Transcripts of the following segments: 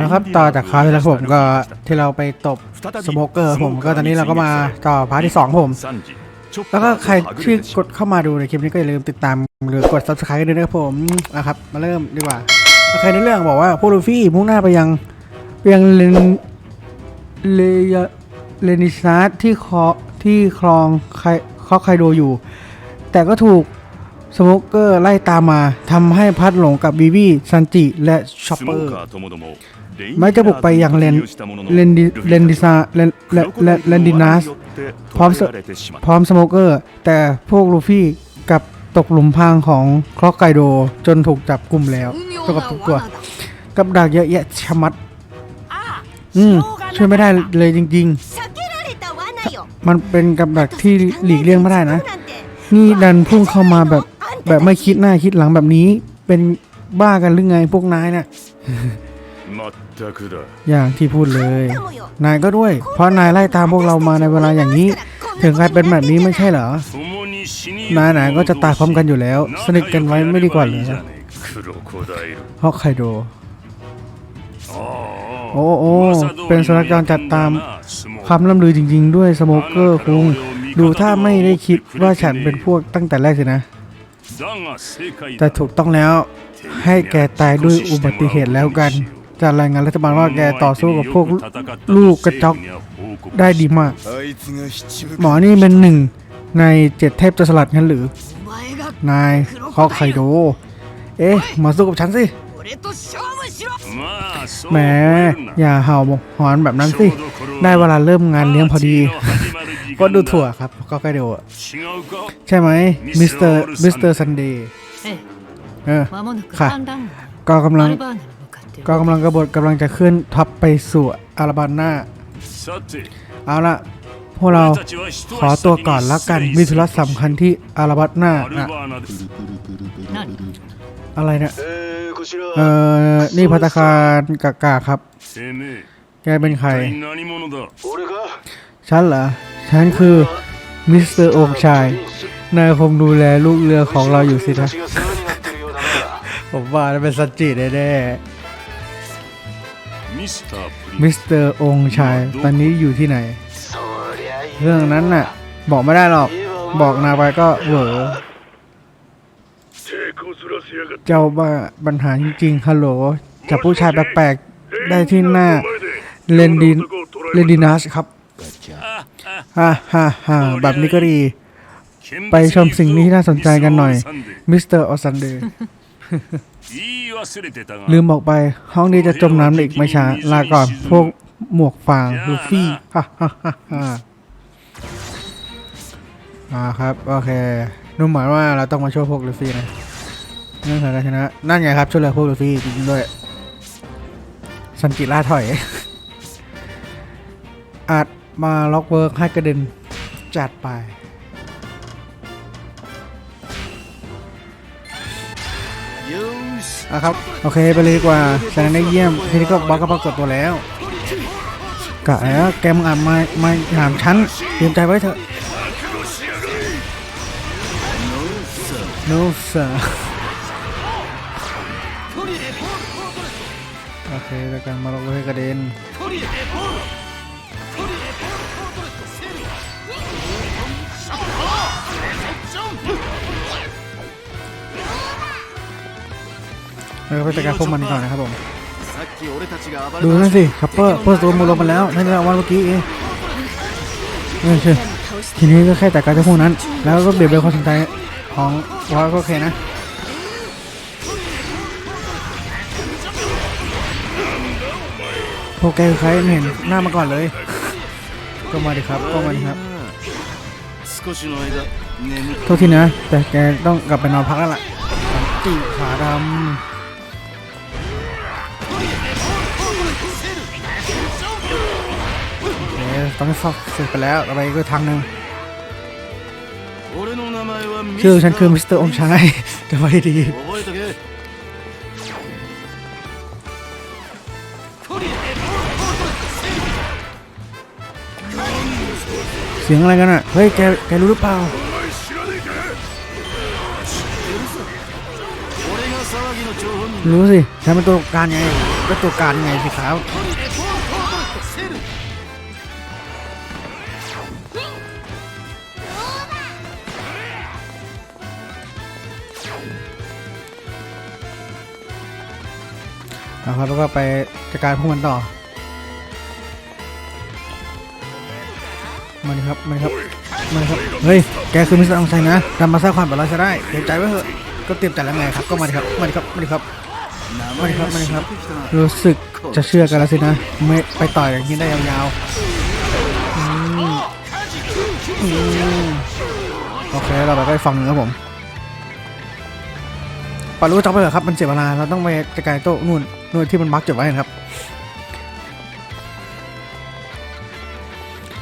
นะครับต่อจากคราวที่แล้วผมก็ที่เราไปตบสโมเกอร์ผมก็ตอนนี้เราก็มาต่อพาร์ทที่2ผม แล้วก็ใครที่กดเข้ามาดูในคลิปนี้ก็อย่าลืมติดตามหรือกด subscribe ด้วยนะครับผมนะครับ มาเริ่มดีกว่าใครในเรื่องบอกว่าพวกลูฟี่มุ่งหน้าไปยังไปยังเลนเลเลนิซาร์ที่คอที่คลองคคอไคโดอยู่ แต่ก็ถูก สโมกเกอร์ไล่ตามมาทำให้พัดหลงกับบีวีซันจิและชอปเปอร์ไม่จะบุกไปอย่างเลนเลนดินซาเลนเลนดินัสพร้อมพร้อมสโมกเกอร์ แต่พวกลูฟี่กับตกหลุมพรางของคล็อกไกโดจนถูกจับกลุ่มแล้วตกกับทุกตัว กับดักเยอะแยะชะมัด อืมช่วยไม่ได้เลยจริง ๆ มันเป็นกับดักที่หลีกเลี่ยงไม่ได้นะ นี่ดันพุ่งเข้ามาแบบ แบบไม่คิดหน้าคิดหลังแบบนี้ เป็นบ้ากันหรือไงพวกนายน่ะอย่างที่พูดเลย นายก็ด้วย เพราะนายไล่ตามพวกเรามาในเวลาอย่างนี้ ถึงใครเป็นแบบนี้ไม่ใช่เหรอ นายไหนก็จะตายพร้อมกันอยู่แล้ว สนิทกันไว้ไม่ดีกว่าเหรอฮอกไคโดโอ้โอ้เป็นสุนัขจรจัดตามคำล่ำลือจริง ๆ ด้วยสโมเกอร์คุงดูถ้าไม่ได้คิดว่าฉันเป็นพวกตั้งแต่แรกสินะ แต่ถูกต้องแล้วให้แกตายด้วยอุบัติเหตุแล้วกันจะรายงานรัฐบาลว่าแกต่อสู้กับพวกลูกกระจกได้ดีมาก หมอนี่เป็นหนึ่งในเจ็ดเทพจสลัดงั้นหรือ นายฮอกไคโด เอ๊ะ มาสู้กับฉันสิ แหมอย่าเห่าหอนแบบนั้นสิ ได้เวลาเริ่มงานเลี้ยงพอดี ก็ดูถั่วครับ ก็ใกล้เดียวใช่ไหมมิสเตอร์มิสเตอร์ซันเดย์เออค่ะก็กำลังก็กำลังกระบฏกำลังจะขึ้นทับไปสู่อาราบาน่าเอาละพวกเราขอตัวก่อนละกันมีธุระสำคัญที่อาราบัตนานะ อะไรเนี่ยเอ่อนี่พัตคารกากาครับ แกเป็นใคร ฉันเหรอ ฉันคือมิสเตอร์โอมชาย นายคงดูแลลูกเรือของเราอยู่สินะ ผมว่าเป็นสัจจิแน่ๆมิสเตอร์องชาย ตอนนี้อยู่ที่ไหน เรื่องนั้นน่ะ บอกไม่ได้หรอก บอกนาไปก็เหวอ เจ้าบ้าปัญหาจริงๆฮัลโหลจับผู้ชายแปลกๆได้ที่หน้าเลนดินเลนดินัสครับฮ่าฮ่าฮ่าแบบนี้ก็ดี ไปชมสิ่งนี้ที่น่าสนใจกันหน่อยมิสเตอร์ออสันเดย์ลืมบอกไปห้องนี้จะจมน้ำในอีกไม่ช้าลาก่อนพวกหมวกฟางลูฟี่ฮ่าฮ่าฮ่าฮ่าอ่าครับ โอเคนุ่มหมายว่าเราต้องมาช่วยพวกลูฟี่นะ เนื่องจากการชนะ นั่นไงครับช่วยเหลือพวกลูฟี่จริงๆด้วยสันจิล่าถอย อาจมาล็อกเวิร์กให้กระเด็นจัดไปอะครับ โอเค ไปเลยดีกว่าแสดงได้เยี่ยม ทีนี้ก็บล็อกก็ปรากฏตัวแล้วกะแล้วแกมึงอ่านมามาถามฉันเตรียมใจไว้เถอะ no sir โอเคแล้วกันมาลงให้กระเด็นเออไปจัดการพวกมันก่อนนะครับผมดูนั่นสิคัปเปอร์เพิ่มตัวมูลงมาแล้วนั่นแหละวันเมื่อกี้เองเออใช่ทีนี้ก็แค่จัดการเจ้าพวกนั้น แล้วก็เบียดเบียนความสนใจของวอลก็โอเคนะ พอกแกคใครเห็นหน้ามาก่อนเลย ก็มาดิครับก็มาดิครับโทษทีนะ แต่แกต้องกลับไปนอนพักแล้วล่ะติขาดำต้องฟอกเสร็จไปแล้วอะไรก็ทางหนึ่งชื่อฉันคือมิสเตอร์องชายจะไว้ดี สียงอะไรกันอะ เฮ้ย แก แกรู้หรือเปล่า รู้สิ ฉันเป็นตัวการไงเป็นตัวการไงสิครับนะครับแล้วก็ไปจัดการพวกมันต่อ มาดิครับมาดิครับมาดิครับเฮ้ยแกคือมิสเตอร์อังชัยนะทำมาสร้างความเดือดร้อนซะได้เดี๋ยวใจไว้เถอะก็เตรียมใจแล้วไงครับก็มาดิครับมาดิครับมาดิครับมาดิครับมาดิครับ รู้สึกจะเชื่อกันแล้วสินะไม่ไปต่อยอย่างนี้ได้ยาวๆโอเคเราไปฟังนึ่งครับผมปารู้จักไปเหรอครับมันเสียเวลาเราต้องไปจัดการโต๊ะนู่นนู่นที่มันมาร์กจุดไว้นะครับ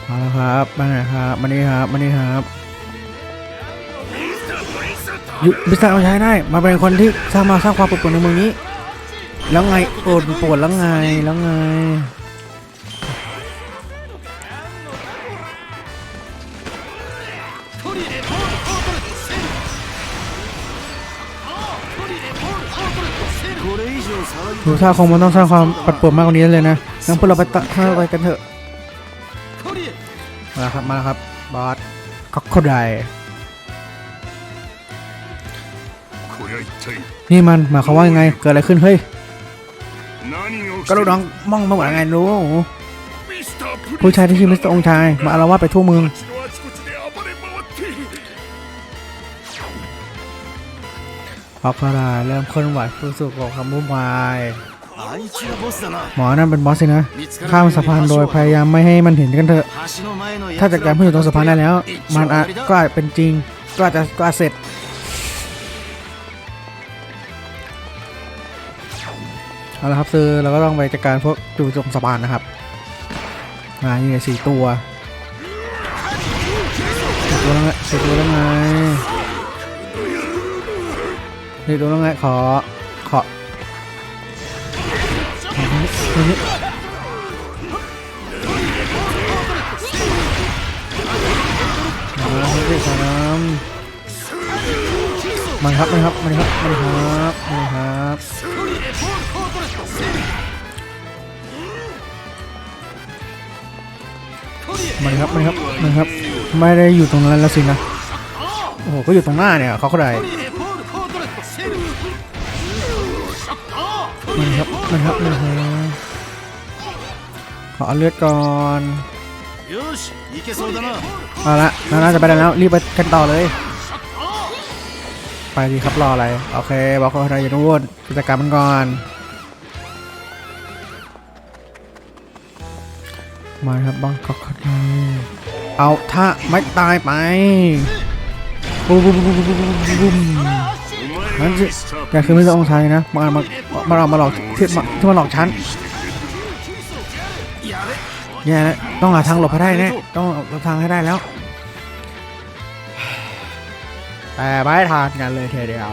มาแล้วครับ มาไหนครับ มานี่ครับ มานี่ครับอยุบิสมาเอาใช้ได้ มาเป็นคนที่สร้างมาสร้างความปวดปวดในเมืองนี้ แล้วไงปวดปวดแล้วไง แล้วไง ดูท่าคงมันต้องสร้างความปัดปวดมากกว่านี้เลยนะงั้นพวกเราไปตะไปกันเถอะ มาครับ มาครับ บอสก็คนใดนี่มันหมายความว่ายังไง เกิดอะไรขึ้น เฮ้ย ก็ลูกน้องมองมาหวานไงรู้ ผู้ชายที่ชื่อมิสเตอร์องชาย มาอารวาไปทั่วเมือง ออกพาราเริ่มเคลื่อนไหวผู้สุขของคำมุ่งวาย หมอนั่นเป็นบอสสินะ ข้ามสะพานโดยพยายามไม่ให้มันเห็นกันเถอะ ถ้าจัดการผู้อยู่ตรงสะพานได้แล้ว มันอาจก็อาจเป็นจริง ก็อาจจะก็อาจเสร็จ เอาละครับซื้อเราก็ต้องไปจัดการพวกจู่ตรงสะพานนะครับมาอยู่ในสี่ตัวสี่ตัวแล้วไงสี่ตัวแล้วไงสี่ตัวแล้วไงขอขอ นี้ตรงนี้มาแล้วครับพี่ครับมันครับมันครับมันครับมันครับมันครับมันครับมันครับมันครับ ไม่ได้อยู่ตรงนั้นแล้วสินะโอ้โหก็อยู่ตรงหน้าเนี่ยเขาก็ได้มันครับมันครับมันครับ ขอเลือดก่อนเอาละน่าจะไปได้แล้วรีบไปกันต่อเลย ไปดีครับรออะไร โอเคบอกเขาอะไรอย่างนู่นกิจกรรมมันก่อนมาครับบังก็ขึ้นเอาถ้าไม่ตายไปบูมบูมบูมบูมบูมบูมนั่นสิแกคือไม่ต้องใช้นะมามามัออกมาหลอกที่มาหลอกฉัน เนี่ยล้ต้องหาทางหลบให้ได้แน่ต้องหลบทางให้ได้แล้ว แต่ไม่ทานกันเลยเทเดียว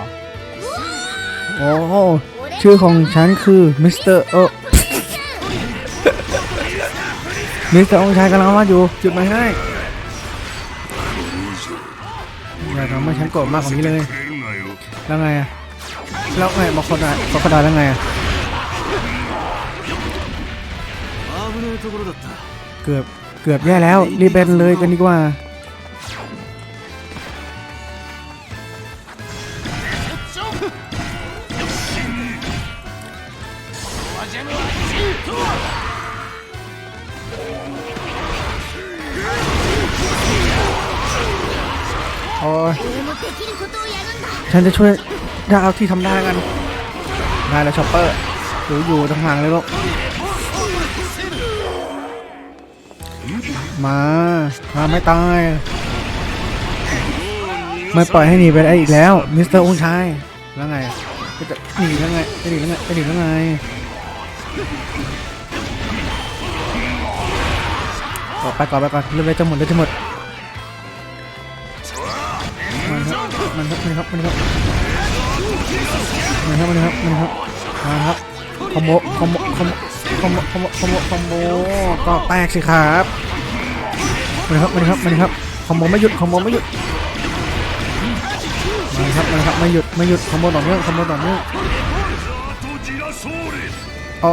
โอ้ชื่อของฉันคือมิสเตอร์เออมิสเตอร์องชายกำลังมาอยู่จุดไปให้อย่าทำให้ฉันโกรธมากกว่านี้เลย แล้วไงอะแล้วไงบองคนอะบองคนดาแล้วไงอะ เกือบเกือบแย่แล้วรีบเป็นเลยกันดีกว่าโอ้ยฉันจะช่วยถ้าเอาที่ทำได้กันนายและช็อปเปอร์อยู่อยู่ทางห่างเลยลูก มา มาไม่ตาย ไม่ปล่อยให้หนีไปได้อีกแล้ว มิสเตอร์องค์ชาย แล้วไงก็จะหนีแล้วไงจะหนีแล้วไงจะหนีแล้วไงออกไปก่อนไปก่อนเรื่อยๆจะหมดเรื่อยจะหมด มันครับ มันครับ มันครับ มันครับ มันครับ มันครับ มันครับมาครับคอมโบคอมโบคอมโบคอมโบคอมโบคอมโบคอมโบก็แตกสิครับ มันครับมันครับมันครับคอมโบไม่หยุดคอมโบไม่หยุดมันครับมันครับไม่หยุดไม่หยุดคอมโบต่อเนื่องคอมโบต่อเนื่องอ๋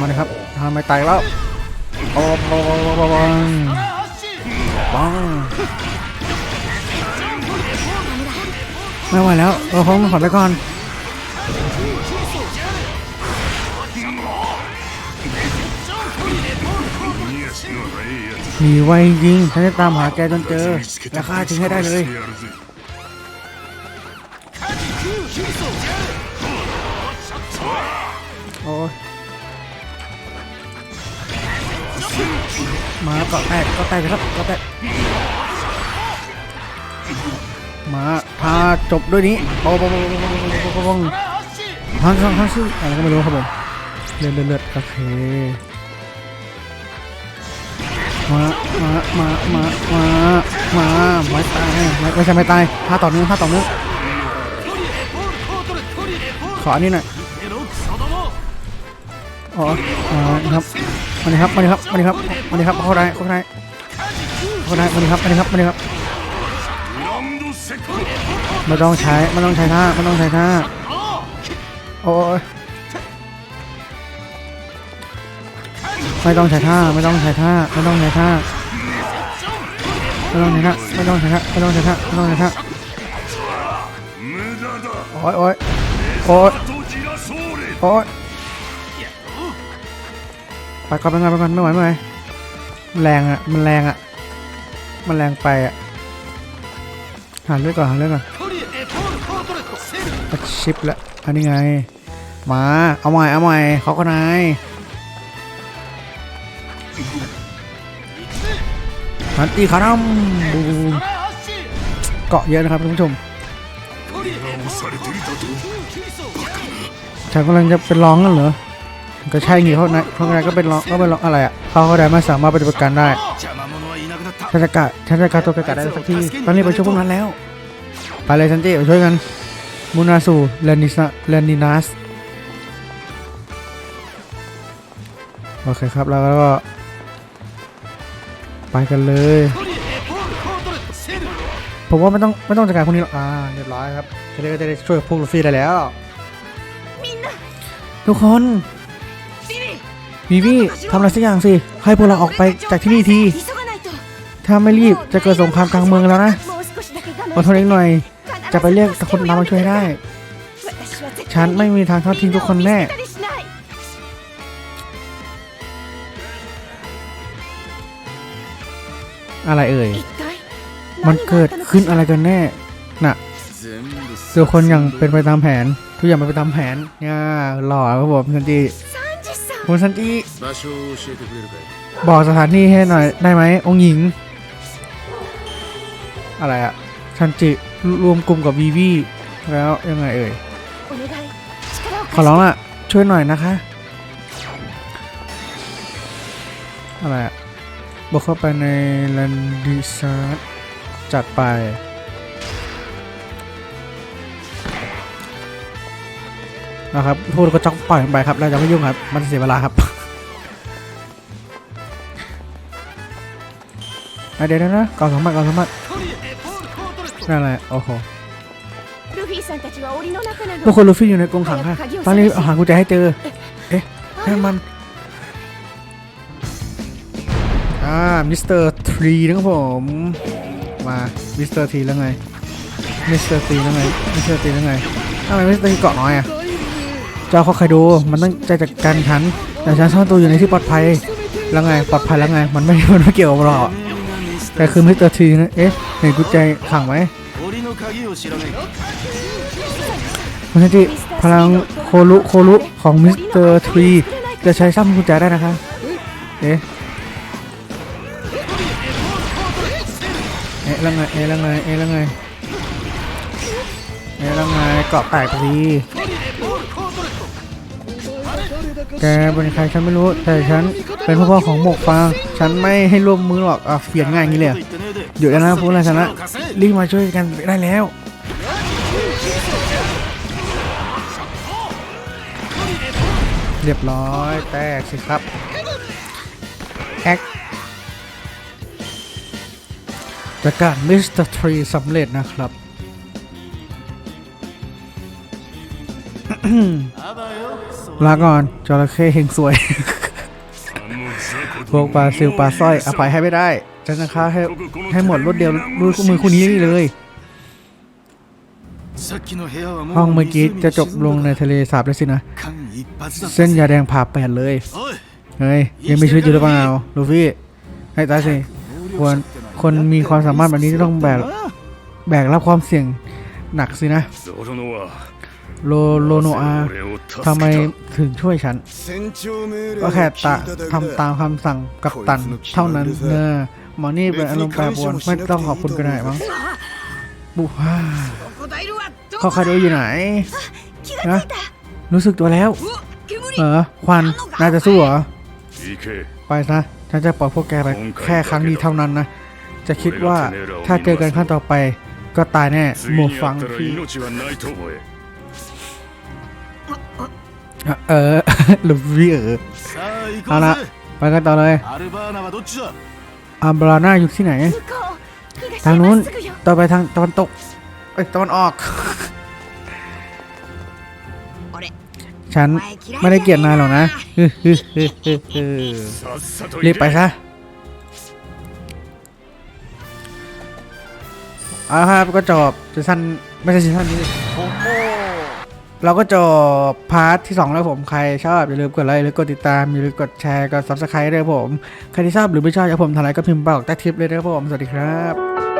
มาเลยครับทำไมตายแล้วโอ้บองบองบอง ไม่ไหวแล้วโอ้โหขอไปก่อนมีไวจริงฉันจะตามหาแกจนเจอ และฆ่าทิ้งให้ได้เลยโอ้มาเกาะแตกเกาะแตกครับเกาะแตก มาพาจบด้วยนี้ปองปององปองปอองฮันฮันฮันซึ่งอะไรก็ไม่รู้ครับผมเลือดเลือดโอเคมามามามามามาไม่ตายไม่ไม่ใช่ไม่ตายท่าต่อเนื่องท่าต่อเนื่องขออันนี้หน่อยอ๋อครับมาดีครับมาดีครับมาดีครับมาดีครับเข้าได้เข้าได้เข้าได้มาเลครับมาดีครับมาดีครับ ไม่ต้องใช้ไม่ต้องใช้ท่าไม่ต้องใช้ท่าโอ้ยไม่ต้องใช้ท่าไม่ต้องใช้ท่าไม่ต้องใช้ท่าไม่ต้องใช้ท่าไม่ต้องใช้ท่าไม่ต้องใช้ท่าไม่ต้องใช้ท่าโอ้ยโอ้ยโอ้ยโอ้ยไปก่อนไปก่อนไปก่อนไม่ไหวไม่ไหวมันแรงอะมันแรงอะมันแรงไปอะหันเลือดก่อนหันเลือดก่อน ชิปและอันนี้ไง มา เอาใหม่ เอาใหม่เขาก็นายฮันตีคาน้ำบูเกาะเยอะนะครับท่านผู้ชมฉันกำลังจะเป็นร้องกันเหรอ ก็ใช่ไงเขาะนเขาะนก็เป็นร้องก็เป็นร้องอะไรอะ เขาก็ได้ไม่สามารถปฏิบัติการได้ฉันจะกะฉันจะกะตัวกะได้สักทีตอนนี้ไปช่วยพวกนั้นแล้ว ไปเลยซันตี้ไปช่วยกัน มูนาสูแลนิสแลนินัสโอเคครับแล้วก็ ไปกันเลยผมว่าไม่ต้องไม่ต้องจัดการพวกนี้หรอกอ่าเรียบร้อยครับจะได้ก็จะได้ช่วยพวกลูฟี่ได้แล้ว ทุกคนวีวี่ทำอะไรสักอย่างสิ ให้พวกเราออกไปจากที่นี่ที ถ้าไม่รีบจะเกิดสงครามกลางเมืองแล้วนะอดทนอีกหน่อย จะไปเรียกคนนำมาช่วยได้ ฉันไม่มีทางทอดทิ้งทุกคนแน่ อะไรเอ่ย มันเกิดขึ้นอะไรกันแน่ น่ะทุกคนยังเป็นไปตามแผน ทุกอย่างเป็นไปตามแผนเนี่ยหล่อครับผมซันจีคุณซันจีบอกสถานที่ให้หน่อยได้ไหมองหญิง อะไรอะซันจี รวมกลุ่มกับวีวีแล้วยังไงเอ่ยขอร้องล่ะ ช่วยหน่อยนะคะ อะไรบุกเข้าไปในลันดิซาร์จัดไป นะครับพูดก็จ้องปล่อยไปครับ เราจะไม่ยุ่งครับ มันเสียเวลาครับเดี๋ยวนะกองสมบัติกองสมบัติ นั่นแหละโอ้โหทุกคนลูฟี่อยู่ในกรงขังค่ะตอนนี้เอาหากุญแจให้เจอ เอ๊ะนั่มัน อ่า มิสเตอร์ทรีนะครับผม มา มิสเตอร์ทรีแล้วไง มิสเตอร์ทรีแล้วไง มิสเตอร์ทรีแล้วไงทำไมมิสเตอร์ทรีเกาะน้อยอะจ้เขาใครดู มันต้องใจจัดการฉัน แต่ฉันซ่อนตัวอยู่ในที่ปลอดภัย แล้วไง ปลอดภัยแล้วไง มันไม่ มันไม่เกี่ยวกับเรา แต่คือมิสเตอร์ทีนะ เอ๊ะเห็นกุญแจขังไหมิสเตอร์ทีพลังโคลุโคลุของมิสเตอร์ทีจะใช้ซ้ำกุญแจได้นะคะ เอ๊ะเอ๊ะแล้วไง เอ๊ะแล้วไง เอ๊ะแล้วไง เอ๊ะแล้วไงเกาะแตกพอดี แกเป็นใครฉันไม่รู้ แต่ฉันเป็นพ่อพ่อของหมกฟาง ฉันไม่ให้ร่วมมือหรอกอะเสียนง่ายอย่างนี้เลยเดี๋ยวนะพวกนายชนะรีบมาช่วยกันได้แล้วเรียบร้อย แตกสิครับแอคจากการมิสเตอร์ทรีสำเร็จนะครับ ลาก่อนจระเข้เฮงสวย พวกปลาซิลปลาสร้อยอภัยให้ไม่ได้จันจคฆ่าให้ให้หมดรวดเดียวด้วยมือคู่นี้เลย ห้องเมื่อกี้จะจบลงในทะเลสาบไล้สินะ เส้นยาแดงผ่าแปดเลย เฮ้ย ยังไม่ช่วยอยู่หรือเปล่าลูฟี่ให้ตายสิควรคนมีความสามารถแบบนี้ต้องแบกแบกรับความเสี่ยงหนักสินะ โลโลโนอาทำไมถึงช่วยฉัน ก็แค่ตาทำตามคำสั่งกับตัน เท่านั้นเนอหมอนี่เป็นอารมณ์แปรปรวนไม่ต้องขอบคุณก็ได้มั้งบุฮ่าข้อคาโดอยู่ไหนนะรู้สึกตัวแล้วเออควันน่าจะสู้เหรอ ไปซะฉันจะปล่อยพวกแกไปแค่ครั้งนี้เท่านั้นนะ จะคิดว่าถ้าเจอกันครั้งต่อไปก็ตายแน่หมวฟังพี่ เออลูฟี่เออเอาละไปกันต่อเลยอาบราน่าอยู่ที่ไหน ทางนู้นต่อไปทางตะวันตกเอ้ยตะวันออก ฉันไม่ได้เกลียดนายหรอกนะรีบไปซะเอาครับก็จบซีซั่นไม่ใช่ซีซั่นนี้ เราก็จบพาร์ทที่ 2 แล้วผมใครชอบ อย่าลืมกดไลค์หรือกดติดตามอย่าลืมกดแชร์กด subscribe ด้วยผม ใครที่ชอบหรือไม่ชอบอยากผมทำอะไรก็พิมพ์บอกใต้คลิปเลยนะครับผม สวัสดีครับ